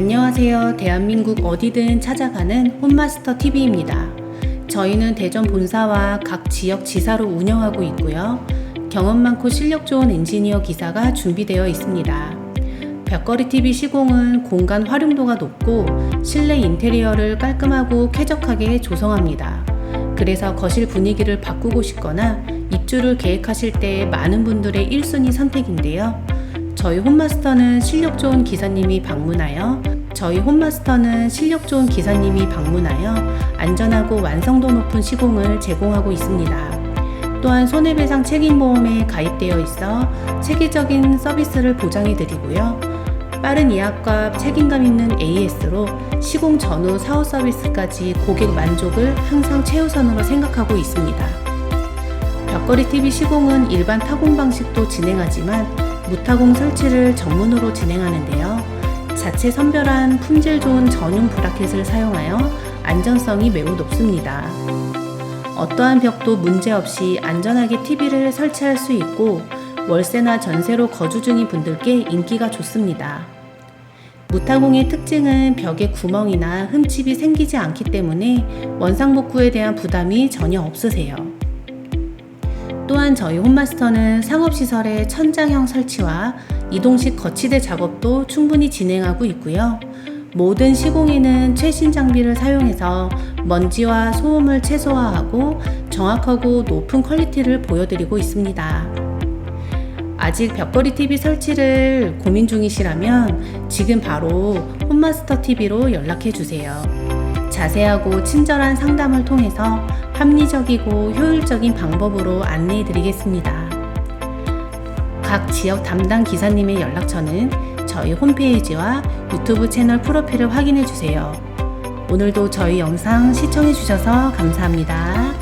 안녕하세요. 대한민국 어디든 찾아가는 홈마스터 TV입니다. 저희는 대전 본사와 각 지역 지사로 운영하고 있고요. 경험 많고 실력 좋은 엔지니어 기사가 준비되어 있습니다. 벽걸이 TV 시공은 공간 활용도가 높고 실내 인테리어를 깔끔하고 쾌적하게 조성합니다. 그래서 거실 분위기를 바꾸고 싶거나 입주를 계획하실 때 많은 분들의 1순위 선택인데요. 저희 홈마스터는 실력 좋은 기사님이 방문하여 저희 홈마스터는 실력 좋은 기사님이 방문하여 안전하고 완성도 높은 시공을 제공하고 있습니다. 또한 손해배상 책임보험에 가입되어 있어 체계적인 서비스를 보장해 드리고요. 빠른 예약과 책임감 있는 AS로 시공 전후 사후 서비스까지 고객 만족을 항상 최우선으로 생각하고 있습니다. 벽걸이 TV 시공은 일반 타공 방식도 진행하지만 무타공 설치를 전문으로 진행하는데요. 자체 선별한 품질 좋은 전용 브라켓을 사용하여 안전성이 매우 높습니다. 어떠한 벽도 문제없이 안전하게 TV를 설치할 수 있고 월세나 전세로 거주 중인 분들께 인기가 좋습니다. 무타공의 특징은 벽에 구멍이나 흠집이 생기지 않기 때문에 원상복구에 대한 부담이 전혀 없으세요. 또한 저희 홈마스터는 상업시설의 천장형 설치와 이동식 거치대 작업도 충분히 진행하고 있고요. 모든 시공에는 최신 장비를 사용해서 먼지와 소음을 최소화하고 정확하고 높은 퀄리티를 보여드리고 있습니다. 아직 벽걸이 TV 설치를 고민 중이시라면 지금 바로 홈마스터 TV로 연락해 주세요. 자세하고 친절한 상담을 통해서 합리적이고 효율적인 방법으로 안내해 드리겠습니다. 각 지역 담당 기사님의 연락처는 저희 홈페이지와 유튜브 채널 프로필을 확인해 주세요. 오늘도 저희 영상 시청해 주셔서 감사합니다.